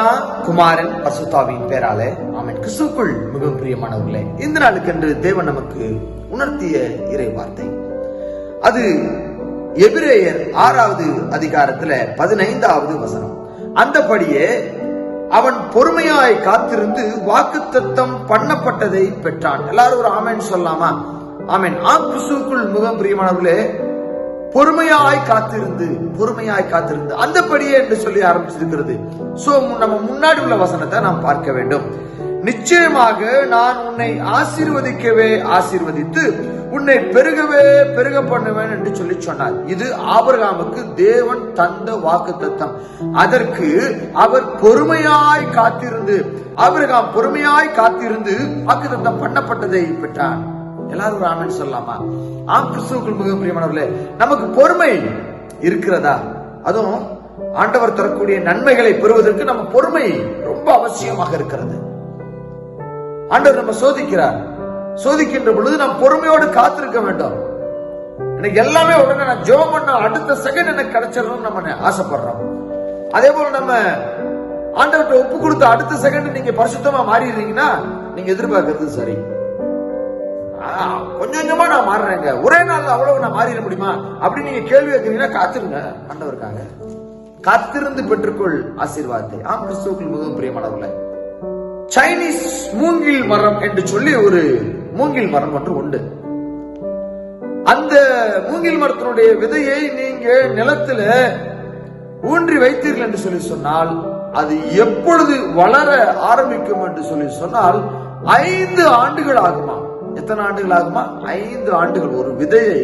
குமாரன் பசுத்தாவின் பேரால ஆமென். கிறிஸ்துக்குள் மிகவும் பிரியமானவர்களே இந்த நாளுக்கென்று தேவன் நமக்கு உணர்த்திய இறை வார்த்தை. அது எபிரேயர் ஆறாவது அதிகாரத்துல பதினைந்தாவது வசனம். அந்தபடியே அவன் பொறுமையாய் காத்திருந்து வாக்குத்தத்தம் பண்ணப்பட்டதை பெற்றான். எல்லாரும் ஒரு ஆமேன் சொல்லாமா? ஆமேன். ஆம் கிறிஸ்துக்குள் மிகவும் பிரியமானவர்களே பொறுமையாய் காத்திருந்து பொறுமையாய் காத்திருந்து அந்தபடியே என்று சொல்லி ஆரம்பிச்சிருக்கிறது. சோ நம்ம முன்னாடி உள்ள வசனத்தை நாம் பார்க்க வேண்டும். நிச்சயமாக நான் உன்னை ஆசீர்வதிக்கவே ஆசீர்வதித்து உன்னை பெருகவே பெருக பண்ணுவேன் என்று சொல்லி சொன்னார். இது ஆபிரகாமுக்கு தேவன் தந்த வாக்கு தத்தம் அதற்கு அவர் பொறுமையாய் காத்திருந்து ஆபிரகாம் பொறுமையாய் காத்திருந்து வாக்கு தத்தம் பண்ணப்பட்டதை பெற்றான் எல்லாரும் ஒரு ஆமன் சொல்லலாமா? ஆம் கிறிஸ்துவுக்குள் மிக பிரியமானவர்களே நமக்கு பொறுமை இருக்கிறதா? அதுவும் ஆண்டவர் தரக்கூடிய நன்மைகளை பெறுவதற்கு நம்ம பொறுமை ரொம்ப அவசியமாக இருக்கிறது. ஆண்டவர் நம்ம சோதிக்கிறார். சோதிக்கின்ற பொழுது நாம் பொறுமையோடு காத்திருக்க வேண்டும். எனக்கு எல்லாமே உடனே நான் ஜோம் பண்ண அடுத்த செகண்ட் எனக்கு கிடைச்சிடணும்னு நம்ம ஆசைப்படுறோம். அதே போல நம்ம ஆண்டவர்கிட்ட ஒப்பு கொடுத்த அடுத்த செகண்ட் நீங்க பரிசுத்தமா மாறிடுறீங்கன்னா நீங்க எதிர்பார்க்கறது சரி. கொஞ்சம் கொஞ்சமா நான் மாறுறேங்க. ஒரே நாள்ல அவ்வளவு நான் மாறிட முடியுமா? அப்படி நீங்க கேள்வி கேட்கறீங்கன்னா காத்துருங்க. ஆண்டவருக்காக காத்திருந்து பெற்றுக்கொள் ஆசீர்வாதத்தை. ஆம் கிறிஸ்துவுக்குள் மிகவும் பிரியமானவர்களே. சைனீஸ் மூங்கில் மரம் என்று சொல்லி ஒரு மூங்கில் மரம் ஒன்று உண்டு. அந்த மூங்கில் மரத்தினுடைய விதையை நீங்க நிலத்துல ஊன்றி வைத்தீர்கள் என்று சொல்லி சொன்னால் அது எப்பொழுது வளர ஆரம்பிக்கும் என்று சொல்லி சொன்னால் ஐந்து ஆண்டுகள் ஆகுமா? எத்தனை ஆண்டுகள் ஆகுமா? ஐந்து ஆண்டுகள். ஒரு விதையை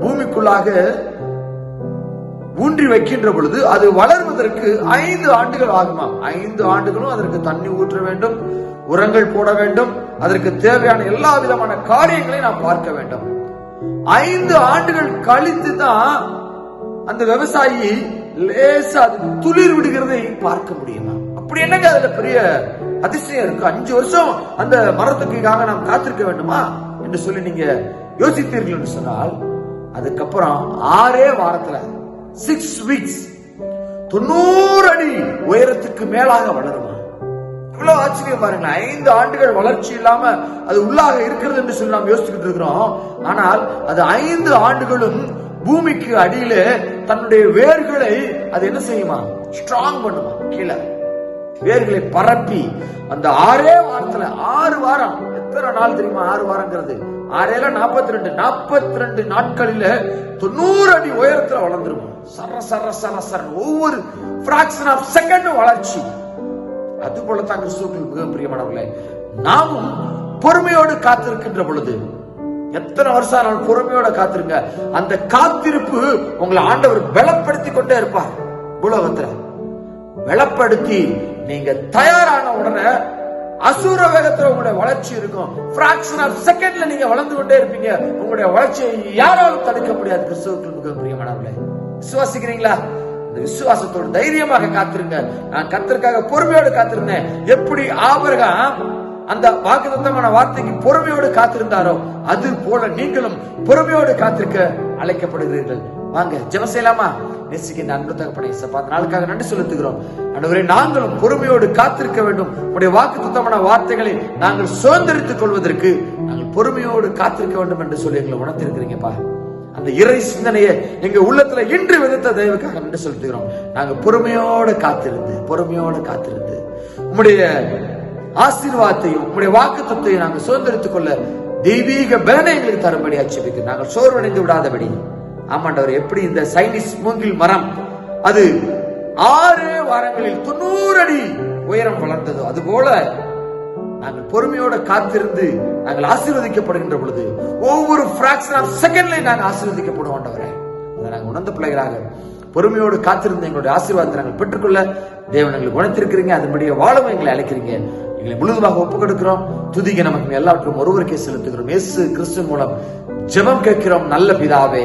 பூமிக்குள்ளாக ஊன்றி வைக்கின்ற பொழுது அது வளர்வதற்கு ஐந்து ஆண்டுகள் ஆகுமா? ஐந்து ஆண்டுகளும் அதற்கு தண்ணி ஊற்ற வேண்டும் உரங்கள் போட வேண்டும் அதற்கு தேவையான எல்லா விதமான காரியங்களையும் நாம் பார்க்க வேண்டும். ஐந்து ஆண்டுகள் கழித்து தான் அந்த விவசாயி லேசா அது துளிர் விடுகிறதை பார்க்க முடியுமா? அப்படி என்னங்க அதுல பெரிய அதிசயம் இருக்கு. அஞ்சு வருஷம் அந்த மரத்துக்காக நாம் காத்திருக்க வேண்டுமா? என்று சொல்லி நீங்க யோசித்தீர்கள் என்று சொன்னால் அதுக்கப்புறம் ஆறே வாரத்துல சிக்ஸ் வீக்ஸ் தொண்ணூறு அடி உயரத்துக்கு மேலாக வளருமா? இவ்வளவு ஆச்சரியம் பாருங்க ஐந்து ஆண்டுகள் வளர்ச்சி இல்லாம அது உள்ளாக இருக்கிறது என்று சொல்லி நாம் யோசிச்சுக்கிட்டு இருக்கிறோம். ஆனால் அது ஐந்து ஆண்டுகளும் பூமிக்கு அடியில தன்னுடைய வேர்களை அது என்ன செய்யுமா? ஸ்ட்ராங் பண்ணுமா? கீழே. வேர்களை பரப்பி அந்த ஆறே வாரத்துல ஆறு வாரம். எத்தனை நாள் தெரியுமா ஆறு வாரங்கிறது? ஆறேல நாற்பத்தி ரெண்டு நாற்பத்தி ரெண்டு நாட்களில தொண்ணூறு அடி உயரத்துல வளர்ந்துருமா சர சர சர சர ஒவ்வொரு பிராக்சன் ஆஃப் செகண்ட் வளர்ச்சி. அது போல தான் கிறிஸ்துவுக்கு மிக பிரியமானவர்களே நாமும் பொறுமையோடு காத்திருக்கின்ற பொழுது எத்தனை வருஷம் ஆனாலும் பொறுமையோட காத்திருங்க. அந்த காத்திருப்பு உங்களை ஆண்டவர் பலப்படுத்தி கொண்டே இருப்பார். உலகத்துல. பலப்படுத்தி நீங்க தயாரான உடனே அசூர வேகத்துல உங்களுடைய வளர்ச்சி இருக்கும். பிராக்ஷன் ஆஃப் செகண்ட்ல நீங்க வளர்ந்து கொண்டே இருப்பீங்க. உங்களுடைய வளர்ச்சியை யாராலும் தடுக்க முடியாது. கிறிஸ்துவுக்கு மிக பிரியமானவர்களே. விசுவாசிக்கிறீங்களா? இந்த விசுவாசத்தோடு தைரியமாக காத்திருங்க. நான் கத்திற்காக பொறுமையோடு காத்திருந்தேன். எப்படி ஆபரகம் அந்த வாக்குத்தத்தமான வார்த்தைக்கு பொறுமையோடு காத்திருந்தாரோ அது போல நீங்களும் பொறுமையோடு காத்திருக்க அழைக்கப்படுகிறீர்கள். வாங்க ஜெபம் செய்யலாமா நேசிக்கின்ற அன்பு தகப்பனை சப்பா நாளுக்காக நன்றி செலுத்துகிறோம். அன்றுவரை நாங்களும் பொறுமையோடு காத்திருக்க வேண்டும். உடைய வாக்கு தத்தமான வார்த்தைகளை நாங்கள் சுதந்திரித்துக் கொள்வதற்கு நாங்கள் பொறுமையோடு காத்திருக்க வேண்டும் என்று சொல்லி எங்களை உணர்த்திருக்கிறீங்கப்பா. அந்த இறை சிந்தனையை எங்க உள்ளத்துல இன்று விதைத்த தெய்வக்காக நன்றி செலுத்துகிறோம். நாங்க பொறுமையோட காத்திருந்து பொறுமையோட காத்திருந்து உம்முடைய ஆசீர்வாதத்தையும் உம்முடைய வாக்குத்தத்தையும் நாங்கள் சுதந்திரித்துக் கொள்ள தெய்வீக பலனை எங்களுக்கு தரும்படி ஆட்சேபிக்க நாங்கள் சோர்வடைந்து விடாதபடி. ஆமாண்டவர் எப்படி இந்த சைனீஸ் மூங்கில் மரம் அது ஆறு வாரங்களில் தொண்ணூறு அடி உயரம் வளர்ந்ததோ அது போல நாங்கள் பொறுமையோட காத்திருந்து நாங்கள் ஆசீர்வதிக்கப்படுகின்ற பொழுது ஒவ்வொரு பிராக்ஷன் ஆஃப் செகண்ட்ல நாங்கள் ஆசீர்வதிக்கப்படும் ஆண்டவரே. அதை நாங்கள் உணர்ந்த பிள்ளைகளாக பொறுமையோடு காத்திருந்து எங்களுடைய ஆசீர்வாதத்தை நாங்கள் பெற்றுக்கொள்ள தேவன் எங்களுக்கு உணர்த்திருக்கிறீங்க அதன்படியே வாழவும் எங்களை அழைக்கிறீங்க. எங்களை முழுதுமாக ஒப்புக் கொடுக்கிறோம். துதிக்க நமக்கு எல்லாவற்றும் ஒருவருக்கே செலுத்துகிறோம். இயேசு கிறிஸ்து மூலம் ஜெபம் கேட்கிறோம். நல்ல பிதாவே.